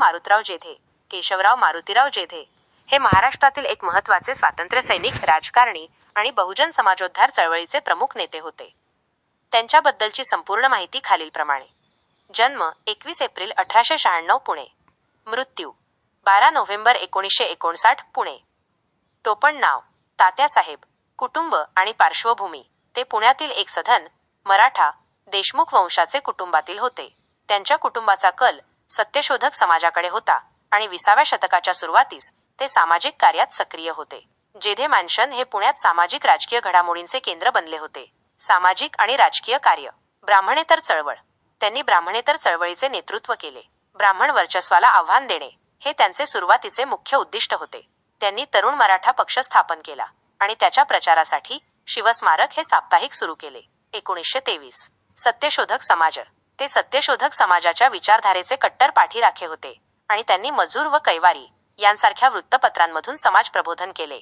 मारुतराव जेधे केशवराव मारुतीराव जेधे हे महाराष्ट्रातील एक महत्त्वाचे स्वातंत्र्य सैनिक राजकारणी आणि बहुजन समाजोद्धार चळवळीचे प्रमुख नेते होते. त्यांच्याबद्दलची संपूर्ण माहिती खालीलप्रमाणे. जन्म एकवीस एप्रिल अठराशे शहाण्णव पुणे. मृत्यू बारा नोव्हेंबर एकोणीसशे एकोणसाठ पुणे. टोपण नाव तात्यासाहेब कुटुंब आणि पार्श्वभूमी. ते पुण्यातील एक सधन मराठा देशमुख वंशाचे कुटुंबातील होते. त्यांच्या कुटुंबाचा कल सत्यशोधक समाजाकडे होता आणि विसाव्या शतकाच्या सुरुवातीस ते सामाजिक कार्यात सक्रिय होते. जेधे मॅन्शन हे पुण्यात सामाजिक राजकीय घडामोडींचे केंद्र बनले होते. सामाजिक आणि राजकीय कार्य. ब्राह्मणेतर चळवळ. त्यांनी ब्राह्मणेतर चळवळीचे नेतृत्व केले. ब्राह्मण वर्चस्वाला आव्हान देणे हे त्यांचे सुरुवातीचे मुख्य उद्दिष्ट होते. त्यांनी तरुण मराठा पक्ष स्थापन केला आणि त्याच्या प्रचारासाठी शिवस्मारक हे साप्ताहिक सुरू केले. एकोणीसशे तेवीस. सत्यशोधक समाज. ते सत्यशोधक समाजाच्या विचारधारेचे कट्टर पाठीराखे होते आणि त्यांनी मजूर व कैवारी यांसारख्या वृत्तपत्रांमधून समाज प्रबोधन केले.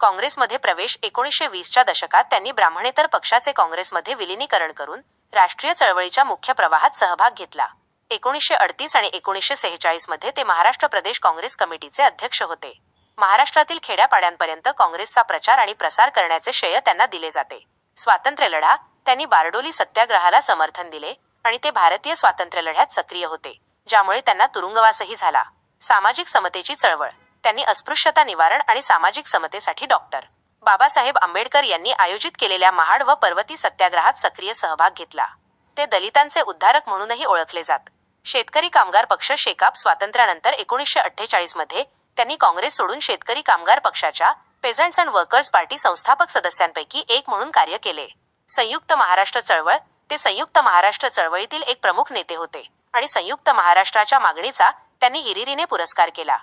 काँग्रेसमध्ये प्रवेश एकोणीसशे वीसच्या दशकात त्यांनी ब्राह्मणेतर पक्षाचे काँग्रेसमध्ये विलिनीकरण करून राष्ट्रीय चळवळीच्या मुख्य प्रवाहात सहभाग घेतला. एकोणीसशे अडतीस आणि एकोणीसशे सेहेचाळीसमध्ये ते महाराष्ट्र प्रदेश काँग्रेस कमिटीचे अध्यक्ष होते. महाराष्ट्रातील खेड्यापाड्यांपर्यंत काँग्रेसचा प्रचार आणि प्रसार करण्याचे श्रेय त्यांना दिले जाते. स्वातंत्र्य लढा त्यांनी बारडोली सत्याग्रहाला समर्थन दिले आणि ते भारतीय स्वातंत्र्य लढ्यात सक्रिय होते ज्यामुळे त्यांना तुरुंगवासही झाला. सामाजिक समतेची चळवळ. त्यांनी अस्पृश्यता निवारण आणि सामाजिक समतेसाठी डॉक्टर. बाबासाहेब आंबेडकर यांनी आयोजित केलेल्या महाड व पर्वती सत्याग्रहात सक्रिय सहभाग घेतला. ते दलितांचे उद्धारक म्हणूनही ओळखले जात. शेतकरी कामगार पक्ष शेकाप स्वातंत्र्यानंतर एकोणीसशे अठ्ठेचाळीसमध्ये त्यांनी काँग्रेस सोडून शेतकरी कामगार पक्षाच्या पेझंट्स अँड वर्कर्स पार्टी संस्थापक सदस्यांपैकी एक म्हणून कार्य केले. संयुक्त महाराष्ट्र चळवळ ते संयुक्त महाराष्ट्र चळवळीतील एक प्रमुख नेते होते आणि संयुक्त महाराष्ट्राच्या मागणीचा त्यांनी हिरिरीने पुरस्कार केला.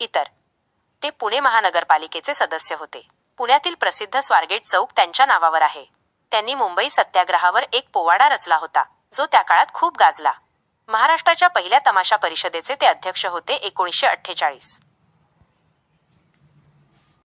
इतर. ते पुणे महानगरपालिकेचे सदस्य होते. पुण्यातील प्रसिद्ध स्वारगेट चौक त्यांच्या नावावर आहे. त्यांनी मुंबई सत्याग्रहावर एक पोवाडा रचला होता जो त्या काळात खूप गाजला. महाराष्ट्राच्या पहिल्या तमाशा परिषदेचे ते अध्यक्ष होते एकोणीसशे अठ्ठेचाळीस.